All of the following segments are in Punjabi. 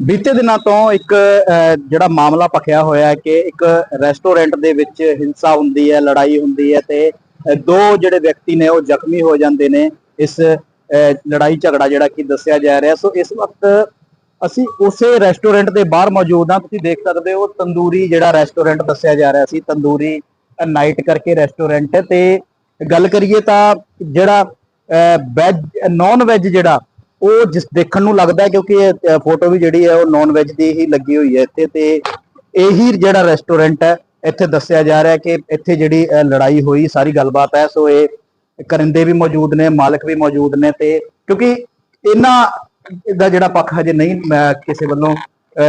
ਬੀਤੇ ਦਿਨਾਂ ਤੋਂ ਇੱਕ ਜਿਹੜਾ ਮਾਮਲਾ ਪਖਿਆ ਹੋਇਆ ਹੈ ਕਿ ਇੱਕ ਰੈਸਟੋਰੈਂਟ ਦੇ ਵਿੱਚ ਹਿੰਸਾ ਹੁੰਦੀ ਹੈ, ਲੜਾਈ ਹੁੰਦੀ ਹੈ ਤੇ ਦੋ ਜਿਹੜੇ ਵਿਅਕਤੀ ਨੇ ਉਹ ਜ਼ਖਮੀ ਹੋ ਜਾਂਦੇ ਨੇ ਇਸ ਲੜਾਈ ਝਗੜਾ ਜਿਹੜਾ ਕਿ ਦੱਸਿਆ ਜਾ ਰਿਹਾ। ਸੋ ਇਸ ਵਕਤ ਅਸੀਂ ਉਸੇ ਰੈਸਟੋਰੈਂਟ ਦੇ ਬਾਹਰ ਮੌਜੂਦ ਹਾਂ। ਤੁਸੀਂ ਦੇਖ ਸਕਦੇ ਹੋ ਤੰਦੂਰੀ ਜਿਹੜਾ ਰੈਸਟੋਰੈਂਟ ਦੱਸਿਆ ਜਾ ਰਿਹਾ ਸੀ, ਤੰਦੂਰੀ ਨਾਈਟ ਕਰਕੇ ਰੈਸਟੋਰੈਂਟ ਤੇ ਗੱਲ ਕਰੀਏ ਤਾਂ ਜਿਹੜਾ ਵੈਜ ਨਾਨ ਵੈਜ ਜਿਹੜਾ ਉਹ ਜਿਸ ਦੇਖਣ ਨੂੰ ਲੱਗਦਾ ਕਿਉਂਕਿ ਇਹ ਫੋਟੋ ਵੀ ਜਿਹੜੀ ਹੈ ਉਹ ਨਾਨ ਵੈਜ ਦੀ ਹੀ ਲੱਗੀ ਹੋਈ ਹੈ ਇੱਥੇ ਤੇ ਇਹੀ ਜਿਹੜਾ ਰੈਸਟੋਰੈਂਟ ਹੈ, ਇੱਥੇ ਦੱਸਿਆ ਜਾ ਰਿਹਾ ਕਿ ਇੱਥੇ ਜਿਹੜੀ ਲੜਾਈ ਹੋਈ, ਸਾਰੀ ਗੱਲਬਾਤ ਹੈ, ਸੋ ਇਹ ਕਰਿੰਦੇ ਵੀ ਮੌਜੂਦ ਨੇ, ਮਾਲਕ ਵੀ ਮੌਜੂਦ ਨੇ ਤੇ ਕਿਉਂਕਿ ਇਹਨਾਂ ਦਾ ਜਿਹੜਾ ਪੱਖ ਹਜੇ ਨਹੀਂ ਕਿਸੇ ਵੱਲੋਂ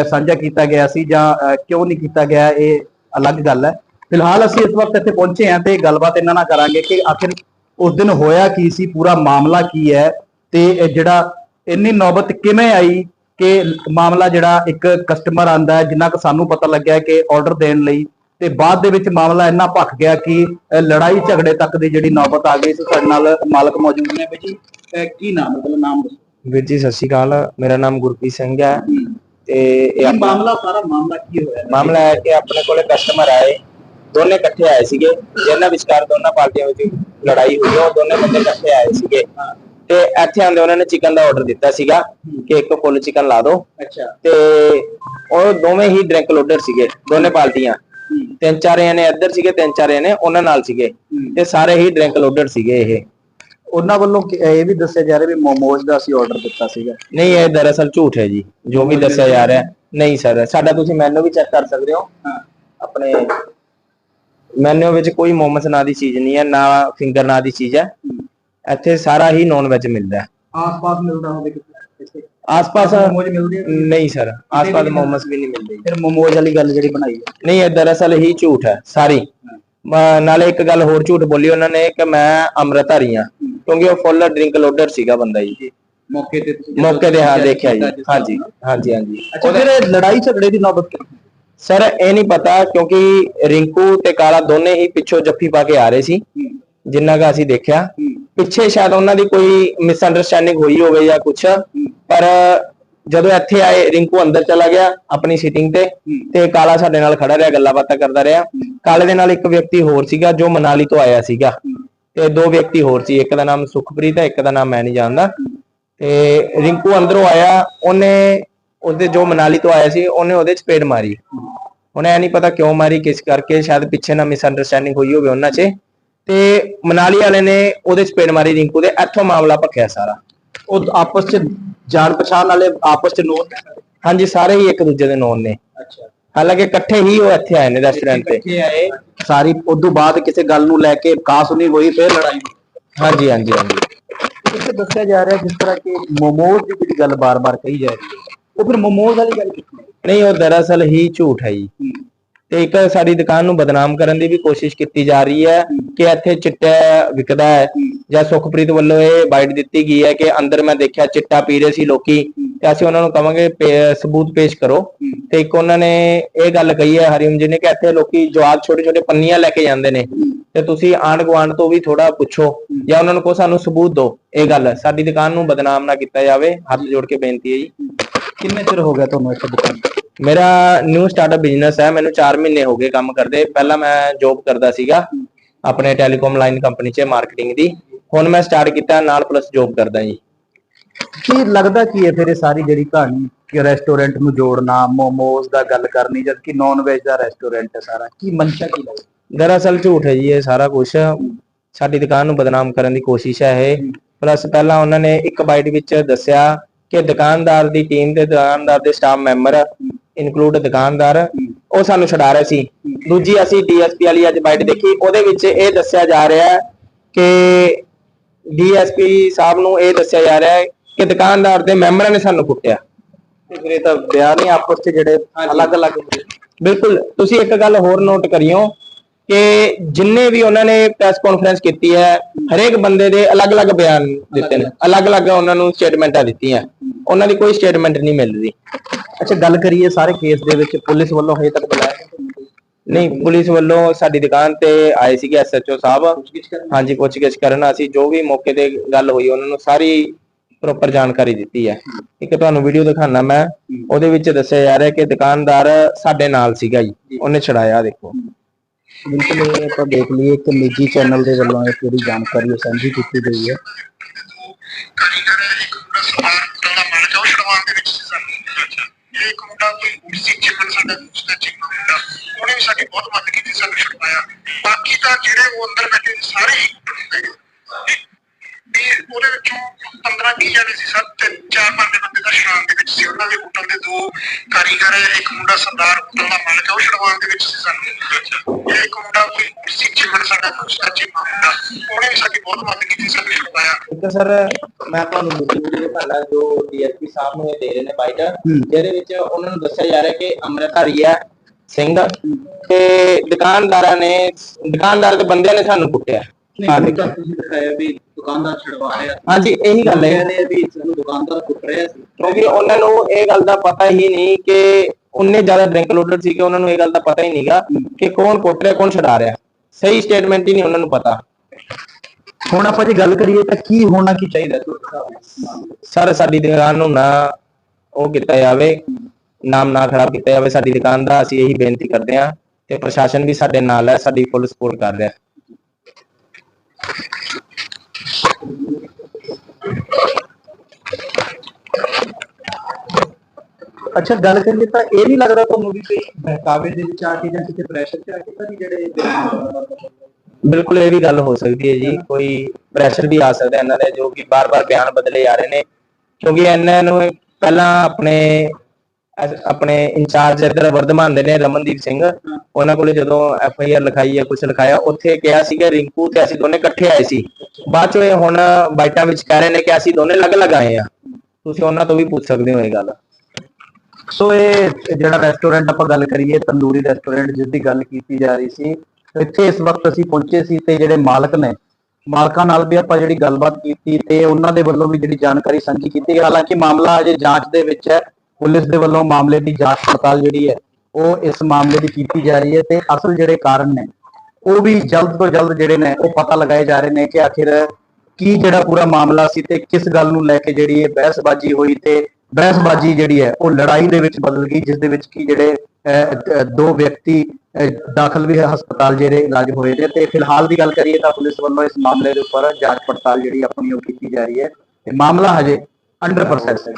ਸਾਂਝਾ ਕੀਤਾ ਗਿਆ ਸੀ ਜਾਂ ਕਿਉਂ ਨਹੀਂ ਕੀਤਾ ਗਿਆ, ਇਹ ਅਲੱਗ ਗੱਲ ਹੈ। ਫਿਲਹਾਲ ਅਸੀਂ ਇਸ ਵਕਤ ਇੱਥੇ ਪਹੁੰਚੇ ਹਾਂ ਤੇ ਗੱਲਬਾਤ ਇਹਨਾਂ ਨਾਲ ਕਰਾਂਗੇ ਕਿ ਆਖਿਰ ਉਸ ਦਿਨ ਹੋਇਆ ਕੀ ਸੀ, ਪੂਰਾ ਮਾਮਲਾ ਕੀ ਹੈ ਤੇ ਜਿਹੜਾ ਇੰਨੀ ਨੌਬਤ ਕਿਵੇਂ ਆਈ ਕਿ ਮਾਮਲਾ ਜਿਹੜਾ ਇੱਕ ਕਸਟਮਰ ਆਂਦਾ ਜਿੰਨਾ ਕਿ ਸਾਨੂੰ ਪਤਾ ਲੱਗਿਆ ਕਿ ਆਰਡਰ ਦੇਣ ਲਈ ਤੇ ਬਾਅਦ ਦੇ ਵਿੱਚ ਮਾਮਲਾ ਇੰਨਾ ਭਖ ਗਿਆ ਕਿ ਲੜਾਈ ਝਗੜੇ ਤੱਕ ਦੀ ਜਿਹੜੀ ਨੌਬਤ ਆ ਗਈ ਸੋ ਸਾਡੇ ਨਾਲ ਮਾਲਕ ਮੌਜੂਦ ਨੇ। ਵੀ ਜੀ ਕੀ ਨਾਮ ਮਤਲਬ ਨਾਮ ਵੀਰ ਜੀ ਸਤਿ ਸ਼੍ਰੀ ਅਕਾਲ। ਮੇਰਾ ਨਾਮ ਗੁਰਪ੍ਰੀਤ ਸਿੰਘ ਹੈ। ਤੇ ਇਹ ਮਾਮਲਾ ਸਾਰਾ ਮਾਮਲਾ ਕੀ ਹੋਇਆ ਮਾਮਲਾ ਹੈ ਕਿ ਆਪਣੇ ਕੋਲੇ ਕਸਟਮਰ ਆਏ। ਦੋਨੇ ਇਕੱਠੇ ਆਏ ਸੀਗੇ। ਜਿਹਨਾਂ ਵਿਚਕਾਰ ਦੋਨਾਂ ਪਾਰਟੀਆਂ ਵਿੱਚ ਲੜਾਈ ਹੋਈ ਉਹ ਦੋਨੇ ਬੰਦੇ ਇਕੱਠੇ ਆਏ ਸੀਗੇ। ਤੇ ਇੱਥੇ ਆਂਦੇ ਉਹਨਾਂ ਨੇ ਚਿਕਨ ਦਾ ਆਰਡਰ ਦਿੱਤਾ ਸੀਗਾ ਕਿ ਇੱਕ ਫੁੱਲ ਚਿਕਨ ਲਾ ਦਿਓ। ਅੱਛਾ। ਤੇ ਉਹ ਦੋਵੇਂ ਹੀ ਡਰਿੰਕ ਲੋਡਰ ਸੀਗੇ ਦੋਨੇ ਪਾਰਟੀਆਂ ਤਿੰਨ ਚਾਰ ਜਣੇ ਇੱਧਰ ਸੀਗੇ ਤਿੰਨ ਚਾਰ ਜਣੇ ਉਹਨਾਂ ਨਾਲ ਸੀਗੇ। ਤੇ ਸਾਰੇ ਹੀ ਡਰਿੰਕ ਲੋਡਰ ਸੀਗੇ ਇਹ। ਉਹਨਾਂ ਵੱਲੋਂ ਇਹ ਵੀ ਦੱਸਿਆ ਜਾ ਰਿਹਾ ਵੀ ਮੋਮੋਜ਼ ਦਾ ਅਸੀਂ ਆਰਡਰ ਦਿੱਤਾ ਸੀਗਾ। ਨਹੀਂ ਇਹ ਦਰਅਸਲ ਝੂਠ ਹੈ ਜੀ। ਜੋ ਵੀ ਦੱਸਿਆ ਜਾ ਰਿਹਾ। ਨਹੀਂ ਸਰ ਸਾਡਾ ਤੁਸੀਂ ਮੈਨੂ ਵੀ ਚੈੱਕ ਕਰ ਸਕਦੇ ਹੋ। ਹਾਂ। ਆਪਣੇ ਮੈਨੂ ਵਿੱਚ ਕੋਈ ਮੋਮਸ ਨਾਂ ਦੀ ਚੀਜ਼ ਨਹੀਂ ਹੈ ਨਾ ਫਿੰਗਰ ਨਾਂ ਦੀ ਚੀਜ਼ ਹੈ। ਇੱਥੇ ਸਾਰਾ ਹੀ ਨੌਨ ਵੈਜ ਮਿਲਦਾ। ਹੈ ਆਸ-ਪਾਸ ਮਿਲਦਾ ਹੋਵੇ ਕਿਤੇ ਆਸ-ਪਾਸ ਮੋਮੋਜ਼ ਮਿਲਦੇ ਆ? ਨਹੀਂ ਸਰ ਆਸ-ਪਾਸ ਮੋਮਸ ਵੀ ਨਹੀਂ ਮਿਲਦੇ। ਫਿਰ ਮੋਮੋਜ਼ ਵਾਲੀ ਗੱਲ ਜਿਹੜੀ ਬਣਾਈ ਹੈ ਨਹੀਂ ਇਹ ਦਰਅਸਲ ਹੀ ਝੂਠ ਹੈ ਸਾਰੀ। ਮ- ਨਾਲੇ ਇੱਕ ਗੱਲ ਹੋਰ ਝੂਠ ਬੋਲੀ ਉਹਨਾਂ ਨੇ ਕਿ ਮੈਂ ਅੰਮ੍ਰਿਤਧਾਰੀ ਹਾਂ ਕਿਉਂਕਿ ਉਹ ਫੁੱਲ ਡਰਿੰਕ ਲੋਡਰ ਸੀਗਾ ਬੰਦਾ ਜੀ। ਮੌਕੇ ਤੇ ਤੁਸੀਂ ਮੌਕੇ ਤੇ ਹਾਂ ਦੇਖਿਆ ਜੀ। ਹਾਂਜੀ ਹਾਂਜੀ ਹਾਂਜੀ। ਅੱਛਾ ਫਿਰ ਇਹ ਲੜਾਈ ਝਗੜੇ ਦੀ ਨੌਬਤ ਕਿਉਂ? ਸਰ ਇਹ ਨਹੀਂ ਪਤਾ ਕਿਉਂਕਿ ਰਿੰਕੂ ਤੇ ਕਾਲਾ ਦੋਨੇ ਹੀ ਪਿੱਛੋਂ ਜੱਫੀ ਪਾ ਕੇ ਆ ਰਹੇ ਸੀ। ਜਿੰਨਾ ਕਾ ਅਸੀਂ ਦੇਖਿਆ ਪਿੱਛੇ ਸ਼ਾਇਦ ਉਹਨਾਂ ਦੀ ਕੋਈ ਮਿਸਅੰਡਰਸਟੈਂਡਿੰਗ ਹੋਈ ਹੋਵੇ ਜਾਂ ਕੁਛ ਪਰ ਜਦੋਂ ਇੱਥੇ ਆਏ ਰਿੰਕੂ ਅੰਦਰ ਚਲਾ ਗਿਆ ਆਪਣੀ ਸੀਟਿੰਗ ਤੇ ਤੇ ਕਾਲਾ ਸਾਡੇ ਨਾਲ ਖੜਾ ਰਿਹਾ ਗੱਲਾਂ ਬਾਤਾਂ ਕਰਦਾ ਰਿਹਾ। ਕਾਲੇ ਦੇ ਨਾਲ ਇੱਕ ਵਿਅਕਤੀ ਹੋਰ ਸੀਗਾ ਜੋ ਮਨਾਲੀ ਤੋਂ ਆਇਆ ਸੀਗਾ। ਤੇ ਦੋ ਵਿਅਕਤੀ ਹੋਰ ਸੀ ਇੱਕ ਦਾ ਨਾਮ ਸੁਖਪ੍ਰੀਤ ਹੈ ਇੱਕ ਦਾ ਨਾਮ ਮੈਂ ਨਹੀਂ ਜਾਣਦਾ। ਤੇ ਰਿੰਕੂ ਅੰਦਰੋਂ ਆਇਆ ਉਹਨੇ ਉਹਦੇ ਜੋ ਮਨਾਲੀ ਤੋਂ ਆਇਆ ਸੀ ਉਹਨੇ ਉਹਦੇ ਚਪੇੜ ਮਾਰੀ। ਹੁਣ ਇਹ ਨਹੀਂ ਪਤਾ ਕਿਉਂ ਮਾਰੀ ਕਿਸ ਕਰਕੇ ਸ਼ਾਇਦ ਪਿੱਛੇ ਨਾ ਮਿਸਅੰਡਰਸਟੈਂਡਿੰਗ ਹੋਈ ਹੋਵੇ ਉਹਨਾਂ 'ਚ। ਤੇ ਮਨਾਲੀ ਵਾਲੇ ਨੇ ਉਹਦੇ ਚਪੇੜ ਮਾਰੀ ਰਿੰਕੂ ਦੇ ਇੱਥੋਂ ਮਾਮਲਾ ਭਖਿਆ ਸਾਰਾ। ਉਹ ਆਪਸ ਚ ਜਾਣ ਪਛਾਣ ਵਾਲੇ ਆਪਸ ਚ ਨੋਟ ਹਾਂਜੀ ਸਾਰੇ ਹੀ ਇੱਕ ਦੂਜੇ ਦੇ ਨੋਨ ਨੇ। ਅੱਛਾ। ਹਾਲਾਂਕਿ ਇਕੱਠੇ ਹੀ ਉਹ ਇੱਥੇ ਆਏ ਨੇ ਰੈਸਟੋਰੈਂਟ ਤੇ। ਇਕੱਠੇ ਆਏ ਸਾਰੀ ਉਦੋਂ ਬਾਅਦ ਕਿਸੇ ਗੱਲ ਨੂੰ ਲੈ ਕੇ ਕਾਸ ਨਹੀਂ ਹੋਈ ਫਿਰ ਲੜਾਈ। ਹਾਂਜੀ ਹਾਂਜੀ ਹਾਂਜੀ। ਇੱਥੇ ਦੱਸਿਆ ਜਾ ਰਿਹਾ ਜਿਸ ਤਰ੍ਹਾਂ ਕਿ ਮੋਮੋਜ਼ ਦੀ ਜਿਹੜੀ ਗੱਲ ਬਾਰ-ਬਾਰ ਕਹੀ ਜਾ ਰਹੀ ਹੈ ਉਹ ਫਿਰ ਮੋਮੋਜ਼ ਵਾਲੀ ਗੱਲ ਕਿੱਥੇ ਨਹੀਂ ਉਹ ਦਰਅਸਲ ਹੀ ਝੂਠ ਹੈ ਜੀ। ਤੇ ਇੱਕ ਸਾਡੀ ਦੁਕਾਨ ਨੂੰ ਬਦਨਾਮ ਕਰਨ ਦੀ ਵੀ ਕੋਸ਼ਿਸ਼ ਕੀਤੀ ਜਾ ਰਹੀ ਹੈ ਕਿ ਇੱਥੇ ਚਿੱਟਾ ਵਿਕਦਾ ਹੈ ਜਾਂ ਸੁਖਪ੍ਰੀਤ ਵੱਲੋਂ ਇਹ ਬਾਈਟ ਦਿੱਤੀ ਗਈ ਹੈ ਕਿ ਅੰਦਰ ਮੈਂ ਦੇਖਿਆ ਚਿੱਟਾ ਪੀ ਰਹੇ ਸੀ ਲੋਕੀ, ਤੇ ਅਸੀਂ ਉਹਨਾਂ ਨੂੰ ਕਵਾਂਗੇ ਸਬੂਤ ਪੇਸ਼ ਕਰੋ। ਤੇ ਇੱਕ ਉਹਨਾਂ ਨੇ ਇਹ ਗੱਲ ਕਹੀ ਹੈ ਹਰੀਮ ਜੀ ਨੇ ਕਿ ਇੱਥੇ ਲੋਕੀ ਜਵਾਬ ਛੋਟੇ ਛੋਟੇ ਪੰਨੀਆਂ ਲੈ ਕੇ ਜਾਂਦੇ ਨੇ। ਤੇ ਤੁਸੀਂ ਆਂਢ ਗੁਆਂਢ ਤੋਂ ਵੀ ਥੋੜਾ ਪੁੱਛੋ ਜਾਂ ਉਹਨਾਂ ਨੂੰ ਕਹੋ ਸਾਨੂੰ ਸਬੂਤ ਦਿਓ। ਇਹ ਗੱਲ ਸਾਡੀ ਦੁਕਾਨ ਨੂੰ ਬਦਨਾਮ ਨਾ ਕੀਤਾ ਜਾਵੇ। ਹੱਥ ਜੋੜ ਕੇ ਬੇਨਤੀ ਹੈ ਜੀ। ਕਿੰਨੇ ਚਿਰ ਹੋ ਗਿਆ ਤੁਹਾਨੂੰ ਇੱਥੇ ਦੁਕਾਨ? ਮੇਰਾ ਨਿਊ ਸਟਾਰਟਅਪ ਬਿਜ਼ਨਸ ਹੈ ਮੈਨੂੰ 4 ਮਹੀਨੇ ਹੋ ਗਏ ਕੰਮ ਕਰਦੇ। ਪਹਿਲਾਂ ਮੈਂ ਜੌਬ ਕਰਦਾ ਸੀਗਾ ਆਪਣੇ ਟੈਲੀਕਾਮ ਲਾਈਨ ਕੰਪਨੀ 'ਚ ਮਾਰਕੀਟਿੰਗ ਦੀ। ਹੁਣ ਮੈਂ ਸਟਾਰਟ ਕੀਤਾ ਨਾਲ ਪਲੱਸ ਜੌਬ ਕਰਦਾ ਜੀ। ਕੀ ਲੱਗਦਾ ਕੀ ਹੈ ਫਿਰ ਇਹ ਸਾਰੀ ਜਿਹੜੀ ਕਹਾਣੀ ਕਿ ਰੈਸਟੋਰੈਂਟ ਨੂੰ ਜੋੜਨਾ ਮੋਮੋਜ਼ ਦਾ ਗੱਲ ਕਰਨੀ ਜਦ ਕਿ ਨਾਨ ਵੈਜ ਦਾ ਰੈਸਟੋਰੈਂਟ ਹੈ ਸਾਰਾ ਕੀ ਮਨਸ਼ਾ ਕੀ ਲੱਗਦਾ ਦਰਅਸਲ ਝੂਠ ਹੈ ਜੀ ਇਹ ਸਾਰਾ ਕੁਝ ਸਾਡੀ ਦੁਕਾਨ ਨੂੰ ਬਦਨਾਮ ਕਰਨ ਦੀ ਕੋਸ਼ਿਸ਼ ਹੈ ਇਹ। ਪਲੱਸ ਪਹਿਲਾਂ ਉਹਨਾਂ ਨੇ ਇੱਕ ਬਾਈਟ ਵਿੱਚ ਦੱਸਿਆ ਕਿ ਦੁਕਾਨਦਾਰ ਦੀ ਟੀਮ ਤੇ ਦੁਕਾਨਦਾਰ ਦੇ ਸਟਾਫ ਮੈਂਬਰ ਇਨਕਲੂਡ ਦੁਕਾਨਦਾਰ ਉਹ ਸਾਨੂੰ ਛਡਾ ਰਹੇ ਸੀ। ਦੂਜੀ ਅਸੀਂ ਡੀਐਸਪੀ ਵਾਲੀ ਅੱਜ ਬਾਈਟ ਦੇਖੀ ਉਹਦੇ ਵਿੱਚ ਇਹ ਦੱਸਿਆ ਜਾ ਰਿਹਾ ਹੈ ਕਿ ਡੀਐਸਪੀ ਸਾਹਿਬ ਨੂੰ ਇਹ ਦੱਸਿਆ ਜਾ ਰਿਹਾ ਹੈ ਕਿ ਦੁਕਾਨਦਾਰ ਦੇ ਮੈਂਬਰਾਂ ਨੇ ਸਾਨੂੰ ਕੁੱਟਿਆ। ਫਿਰ ਇਹ ਤਾਂ ਬਿਆਨ ਹੀ ਆਪਸ ਚ ਜਿਹੜੇ ਅਲੱਗ-ਅਲੱਗ ਬਿਲਕੁਲ ਤੁਸੀਂ ਇੱਕ ਗੱਲ ਹੋਰ ਨੋਟ ਕਰਿਓ ਕਿ ਜਿੰਨੇ ਵੀ ਉਹਨਾਂ ਨੇ ਪ੍ਰੈਸ ਕਾਨਫਰੰਸ ਕੀਤੀ ਹੈ ਹਰੇਕ ਬੰਦੇ ਦੇ ਅਲੱਗ-ਅਲੱਗ ਬਿਆਨ ਦਿੱਤੇ ਨੇ। ਅਲੱਗ-ਅਲੱਗ ਉਹਨਾਂ ਨੂੰ ਸਟੇਟਮੈਂਟਾਂ ਦਿੱਤੀਆਂ। ਉਹਨਾਂ ਦੀ ਕੋਈ ਸਟੇਟਮੈਂਟ ਨਹੀਂ ਮਿਲ ਰਹੀ ਅੱਛਾ ਗੱਲ ਕਰੀਏ ਸਾਰੇ ਕੇਸ ਦੇ ਵਿੱਚ ਪੁਲਿਸ ਵੱਲੋਂ ਹਜੇ ਤੱਕ ਬੁਲਾਇਆ? ਨਹੀਂ ਪੁਲਿਸ ਵੱਲੋਂ ਸਾਡੀ ਦੁਕਾਨ ਤੇ ਆਏ ਸੀਗੇ ਐਸਐਚਓ ਸਾਹਿਬ? ਹਾਂਜੀ ਪੁੱਛਗਿੱਛ ਕਰਨ। ਅਸੀਂ ਜੋ ਵੀ ਮੌਕੇ ਤੇ ਗੱਲ ਹੋਈ ਉਹਨਾਂ ਨੂੰ ਸਾਰੀ ਪ੍ਰੋਪਰ ਜਾਣਕਾਰੀ ਦਿੱਤੀ ਹੈ। ਇੱਕ ਤੁਹਾਨੂੰ ਵੀਡੀਓ ਦਿਖਾਣਾ ਮੈਂ। ਉਹਦੇ ਵਿੱਚ ਦੱਸਿਆ ਜਾ ਰਿਹਾ ਕਿ ਦੁਕਾਨਦਾਰ ਸਾਡੇ ਨਾਲ ਸੀਗਾ ਜੀ। ਉਹਨੇ ਛੜਾਇਆ ਦੇਖੋ। ਬਿਲਕੁਲ ਇਹ ਆਪਾਂ ਦੇਖ ਲਈਏ ਇੱਕ ਨਿੱਜੀ ਚੈਨਲ ਦੇ ਵੱਲੋਂ ਇਹ ਪੂਰੀ ਜਾਣਕਾਰੀ ਸਾਂਝੀ ਕੀਤੀ ਗਈ ਹੈ। ਕਾਰੀਗਰ ਇੱਕ ਛਡਵਾਉਣ ਦੇ ਵਿੱਚ ਸੀ ਸਾਨੂੰ ਇੱਕ ਮੁੰਡਾ ਕੋਈ ਉਰਸੀ ਚਿਮਨ ਸਾਡਾ ਦੋਸਤ ਹੈ ਚਿਮਨ ਮੁੰਡਾ। ਉਹਨੇ ਵੀ ਸਾਡੀ ਬਹੁਤ ਮਦਦ ਕੀਤੀ, ਸਾਨੂੰ ਛੁਡਵਾਇਆ। ਬਾਕੀ ਤਾਂ ਜਿਹੜੇ ਉਹ ਅੰਦਰ ਬੈਠੇ ਸਾਰੇ ਹੀ ਵੀ ਉਹਦੇ ਵਿੱਚੋਂ 15 20 ਜਣੇ ਸੀ ਸਰ ਤੇ ਚਾਰ ਪੰਜ ਦਾ ਸ਼ਾਮ ਦੇ ਵਿੱਚ ਸੀ। ਉਹਨਾਂ ਦੇ ਕੁੱਟਣ ਦੇ ਦੋ ਕਾਰੀਗਰ ਇੱਕ ਮੁੰਡਾ ਸਰਦਾਰ ਕੁੱਟਣ ਦਾ ਮਾਲਕ ਉਹ ਛਡਵਾਉਣ ਦੇ ਵਿੱਚ ਸੀ ਸਾਨੂੰ ਇਹ ਇੱਕ ਮੁੰਡਾ ਕੋਈ ਉਰਸੀ ਚਿਮਨ ਸਾਡਾ ਦੋਸਤ ਚਿਮਨ ਮੁੰਡਾ। ਉਹਨੇ ਵੀ ਸਾਡੀ ਬਹੁਤ ਮਦਦ ਕੀਤੀ ਸਾਨੂੰ ਛਡਵਾਇਆ ਇੱਕ ਸਰ ਮੈਂ ਤੁਹਾਨੂੰ ਵੀਡੀਓ ਦਿਖਾਣਾ ਜੋ ਡੀਐਸਪੀ ਸਾਹਿਬ ਨੂੰ ਇਹ ਦੇ ਰਹੇ ਨੇ ਬਾਈਟ ਜਿਹਦੇ ਵਿੱਚ ਉਹਨਾਂ ਨੂੰ ਦੱਸਿਆ ਜਾ ਰਿਹਾ ਕਿ ਅੰਮ੍ਰਿਤਧਾਰੀ ਹੈ ਸਿੰਘ ਤੇ ਦੁਕਾਨਦਾਰਾਂ ਨੇ ਦੁਕਾਨਦਾਰ ਦੇ ਬੰਦਿਆਂ ਨੇ ਸਾਨੂੰ ਕੁੱਟਿਆ। ਹਾਂ ਦੇਖੋ ਤੁਸੀਂ ਦਿਖਾਇਆ ਵੀ ਦੁਕਾਨਦਾਰ ਛਡਵਾ ਰਿਹਾ ਹਾਂਜੀ ਇਹੀ ਗੱਲ ਹੈ। ਕਹਿੰਦੇ ਵੀ ਸਾਨੂੰ ਦੁਕਾਨਦਾਰ ਕੁੱਟ ਰਿਹਾ ਸੀ। ਕਿਉਂਕਿ ਉਹਨਾਂ ਨੂੰ ਇਹ ਗੱਲ ਦਾ ਪਤਾ ਹੀ ਨਹੀਂ ਕਿ ਉਹਨੇ ਜ਼ਿਆਦਾ ਡਰਿੰਕ ਲੋਡਡ ਸੀ ਕਿ ਉਹਨਾਂ ਨੂੰ ਇਹ ਗੱਲ ਦਾ ਪਤਾ ਹੀ ਨਹੀਂਗਾ ਕਿ ਕੌਣ ਕੁੱਟ ਰਿਹਾ ਕੌਣ ਛਡਾ ਰਿਹਾ। ਸਹੀ ਸਟੇਟਮੈਂਟ ਹੀ ਨਹੀਂ ਉਹਨਾਂ ਨੂੰ ਪਤਾ। ਹੁਣ ਆਪਾਂ ਜੇ ਗੱਲ ਕਰੀਏ ਤਾਂ ਕੀ ਹੋਣਾ ਕੀ ਚਾਹੀਦਾ? ਤੁਹਾਡੇ ਹਿਸਾਬ ਨਾਲ? ਸਰ ਸਾਡੀ ਦੁਕਾਨ ਨੂੰ ਨਾ ਉਹ ਕੀਤਾ ਜਾਵੇ ਨਾਮ ਨਾ ਖਰਾਬ ਕੀਤਾ ਜਾਵੇ ਸਾਡੀ ਦੁਕਾਨ ਦਾ ਅਸੀਂ ਇਹੀ ਬੇਨਤੀ ਕਰਦੇ ਹਾਂ ਤੇ ਪ੍ਰਸ਼ਾਸਨ ਵੀ ਸਾਡੇ ਨਾਲ ਹੈ ਸਾਡੀ ਫੁੱਲ ਸਪੋਰਟ ਕਰ ਰਿਹਾ। ਹੈ ਅੱਛਾ, ਗੱਲ ਕਰੀਏ ਤਾਂ ਇਹ ਨਹੀਂ ਲੱਗਦਾ ਤੁਹਾਨੂੰ ਵੀ ਕੋਈ ਬਹਿਕਾਵੇ ਦੇ ਵਿੱਚ ਆ ਕੇ ਜਾਂ ਕਿਤੇ ਪ੍ਰੈਸ਼ਰ ਚ ਆ ਕੇ ਤਾਂ ਨਹੀਂ ਜਿਹੜੇ ਬਿਲਕੁਲ ਇਹ ਵੀ ਗੱਲ ਹੋ ਸਕਦੀ ਹੈ ਜੀ, ਕੋਈ ਪ੍ਰੈਸ਼ਰ ਵੀ ਆ ਸਕਦਾ ਇਹਨਾਂ ਦੇ ਜੋ ਕਿ ਬਾਰ-ਬਾਰ ਬਿਆਨ ਬਦਲੇ ਜਾ ਰਹੇ ਨੇ। ਕਿਉਂਕਿ ਇਹਨਾਂ ਨੂੰ ਪਹਿਲਾਂ ਆਪਣੇ ਆਪਣੇ ਇੰਚਾਰਜ ਇੱਧਰ ਵਰਧਮਾਨ ਦੇ ਨੇ, ਰਮਨਦੀਪ ਸਿੰਘ। ਉਹਨਾਂ ਕੋਲੇ ਜਦੋਂ ਐਫ ਆਈ ਆਰ ਲਿਖਾਈ ਹੈ ਕੁਝ ਲਿਖਾਇਆ, ਉੱਥੇ ਕਿਹਾ ਸੀਗਾ, ਰਿੰਕੂ ਤੇ ਅਸੀਂ ਦੋਨੇ ਇਕੱਠੇ ਆਏ ਸੀ। ਬਾਅਦ ਚੋਂ ਇਹ ਹੁਣ ਬਾਈਟਾਂ ਵਿੱਚ ਕਹਿ ਰਹੇ ਨੇ ਕਿ ਅਸੀਂ ਦੋਨੇ ਅਲੱਗ-ਅਲੱਗ ਆਏ ਆ ਤੁਸੀਂ ਉਹਨਾਂ ਤੋਂ ਵੀ ਪੁੱਛ ਸਕਦੇ ਹੋ ਇਹ ਗੱਲ। ਸੋ ਇਹ ਜਿਹੜਾ ਰੈਸਟੋਰੈਂਟ ਆਪਾਂ ਗੱਲ ਕਰੀਏ, ਤੰਦੂਰੀ ਰੈਸਟੋਰੈਂਟ ਜਿਸ ਦੀ ਗੱਲ ਕੀਤੀ ਜਾ ਰਹੀ ਸੀ, ਇੱਥੇ ਇਸ ਵਕਤ ਅਸੀਂ ਪਹੁੰਚੇ ਸੀ ਤੇ ਜਿਹੜੇ ਮਾਲਕ ਨੇ, ਮਾਲਕਾਂ ਨਾਲ ਵੀ ਆਪਾਂ ਜਿਹੜੀ ਗੱਲਬਾਤ ਕੀਤੀ ਤੇ ਉਹਨਾਂ ਦੇ ਵੱਲੋਂ ਵੀ ਜਿਹੜੀ ਜਾਣਕਾਰੀ ਸਾਂਝੀ ਕੀਤੀ ਹਾਲਾਂਕਿ ਮਾਮਲਾ ਅਜੇ ਜਾਂਚ ਦੇ ਵਿੱਚ ਹੈ, ਪੁਲਿਸ ਦੇ ਵੱਲੋਂ ਮਾਮਲੇ ਦੀ ਜਾਂਚ ਪੜਤਾਲ ਜਿਹੜੀ ਹੈ, ਉਹ ਇਸ ਮਾਮਲੇ ਦੀ ਕੀਤੀ ਜਾ ਰਹੀ ਹੈ ਤੇ ਅਸਲ ਜਿਹੜੇ ਕਾਰਨ ਨੇ, ਉਹ ਵੀ ਜਲਦ ਤੋਂ ਜਲਦ ਜਿਹੜੇ ਨੇ, ਉਹ ਪਤਾ ਲਗਾਏ ਜਾ ਰਹੇ ਨੇ ਕਿ ਆਖਿਰ ਕੀ ਜਿਹੜਾ ਪੂਰਾ ਮਾਮਲਾ ਸੀ ਤੇ ਕਿਸ ਗੱਲ ਨੂੰ ਲੈ ਕੇ ਜਿਹੜੀ ਇਹ ਬਹਿਸਬਾਜ਼ੀ ਹੋਈ ਤੇ ਬਹਿਸਬਾਜ਼ੀ ਜਿਹੜੀ ਹੈ, ਉਹ ਲੜਾਈ ਦੇ ਵਿੱਚ ਬਦਲ ਗਈ, ਜਿਸ ਦੇ ਵਿੱਚ ਕੀ ਜਿਹੜੇ ਦੋ ਵਿਅਕਤੀ ਦਾਖਲ ਵੀ ਹਸਪਤਾਲ ਜਿਹੜੇ ਇਲਾਜ ਹੋਏ ਨੇ ਤੇ ਫਿਲਹਾਲ ਦੀ ਗੱਲ ਕਰੀਏ ਤਾਂ ਪੁਲਿਸ ਵੱਲੋਂ ਇਸ ਮਾਮਲੇ ਦੇ ਉੱਪਰ ਜਾਂਚ ਪੜਤਾਲ ਜਿਹੜੀ ਆਪਣੀ ਉਹ ਕੀਤੀ ਜਾ ਰਹੀ ਹੈ ਤੇ ਮਾਮਲਾ ਹਜੇ ਅੰਡਰ ਪ੍ਰੋਸੈਸ ਹੈ।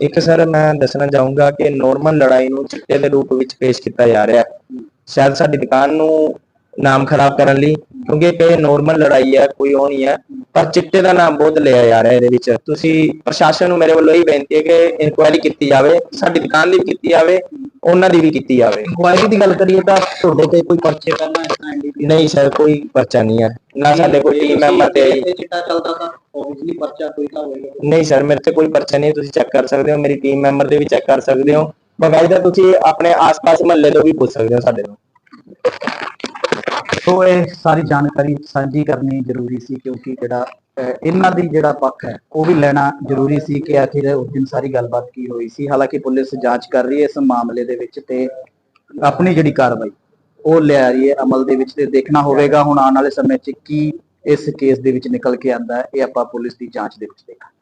ਇੱਕ ਸਰ, ਮੈਂ ਦੱਸਣਾ ਚਾਹੂੰਗਾ ਕਿ ਨੋਰਮਲ ਲੜਾਈ ਨੂੰ ਚਿੱਟੇ ਦੇ ਰੂਪ ਵਿੱਚ ਪੇਸ਼ ਕੀਤਾ ਜਾ ਰਿਹਾ ਹੈ। ਸ਼ਾਇਦ ਸਾਡੀ ਦੁਕਾਨ ਨੂੰ ਨਾਮ ਖਰਾਬ ਕਰਨ ਲਈ ਕਿਉਂਕਿ ਇਹ ਨੋਰਮਲ ਲੜਾਈ ਹੈ ਕੋਈ ਉਹ ਨਹੀਂ ਹੈ ਪਰ ਚਿੱਟੇ ਦਾ ਨਾਮ ਬਹੁਤ ਲਿਆ ਜਾ ਰਿਹਾ ਇਹਦੇ ਵਿੱਚ। ਤੁਸੀਂ ਪ੍ਰਸ਼ਾਸਨ ਨੂੰ ਮੇਰੇ ਵੱਲੋਂ ਇਹ ਬੇਨਤੀ ਹੈ ਕਿ ਇਨਕੁਆਇਰੀ ਕੀਤੀ ਜਾਵੇ ਸਾਡੀ ਦੁਕਾਨ ਦੀ ਵੀ ਕੀਤੀ ਜਾਵੇ ਉਹਨਾਂ ਦੀ ਵੀ ਕੀਤੀ ਜਾਵੇ। ਇਨਕੁਆਇਰੀ ਦੀ ਗੱਲ ਕਰੀਏ ਤਾਂ ਤੁਹਾਡੇ ਤੇ ਕੋਈ ਪਰਚੇ ਪਹਿਲਾਂ ਇਸ ਤਰ੍ਹਾਂ ਐਨਡੀਪੀ ਨਹੀਂ ਸਰ ਕੋਈ ਪਰਚਾ ਨਹੀਂ ਹੈ ਨਾ ਸਾਡੇ ਕੋਈ ਟੀਮ ਮੈਂਬਰ ਤੇ ਆਈ। ਚਿੱਟਾ ਚੱਲਦਾ ਤਾਂ ਆਬਵੀਅਸਲੀ ਪਰਚਾ ਕੋਈ ਤਾਂ ਹੋਏਗਾ। ਨਹੀਂ ਸਰ ਮੇਰੇ ਤੇ ਕੋਈ ਪਰਚਾ ਨਹੀਂ ਤੁਸੀਂ ਚੈੱਕ ਕਰ ਸਕਦੇ ਹੋ ਮੇਰੀ ਟੀਮ ਮੈਂਬਰ ਦੇ ਵੀ ਚੈੱਕ ਕਰ ਸਕਦੇ ਹੋ। ਬਕਾਇਦਾ ਤੁਸੀਂ ਆਪਣੇ ਆਸ-ਪਾਸ ਮਹੱਲੇ ਤੋਂ ਵੀ ਪੁੱਛ ਸਕਦੇ ਹੋ ਸਾਡੇ ਤੋਂ। ਸੋ ਇਹ ਸਾਰੀ ਜਾਣਕਾਰੀ ਸਾਂਝੀ ਕਰਨੀ ਜ਼ਰੂਰੀ ਸੀ ਕਿਉਂਕਿ ਜਿਹੜਾ ਇਹਨਾਂ ਦੀ ਜਿਹੜਾ ਪੱਖ ਹੈ, ਉਹ ਵੀ ਲੈਣਾ ਜ਼ਰੂਰੀ ਸੀ ਕਿ ਆਖਿਰ ਉਸ ਦਿਨ ਸਾਰੀ ਗੱਲਬਾਤ ਕੀ ਹੋਈ ਸੀ। ਹਾਲਾਂਕਿ ਪੁਲਿਸ ਜਾਂਚ ਕਰ ਰਹੀ ਹੈ ਇਸ ਮਾਮਲੇ ਦੇ ਵਿੱਚ ਤੇ ਆਪਣੀ ਜਿਹੜੀ ਕਾਰਵਾਈ, ਉਹ ਲਿਆ ਰਹੀ ਹੈ। ਅਮਲ ਦੇ ਵਿੱਚ ਤੇ ਦੇਖਣਾ ਹੋਵੇਗਾ। ਹੁਣ ਆਉਣ ਵਾਲੇ ਸਮੇਂ 'ਚ ਕੀ ਇਸ ਕੇਸ ਦੇ ਵਿੱਚ ਨਿਕਲ ਕੇ ਆਂਦਾ ਇਹ ਆਪਾਂ ਪੁਲਿਸ ਦੀ ਜਾਂਚ ਦੇ ਵਿੱਚ ਦੇਖਾਂਗੇ।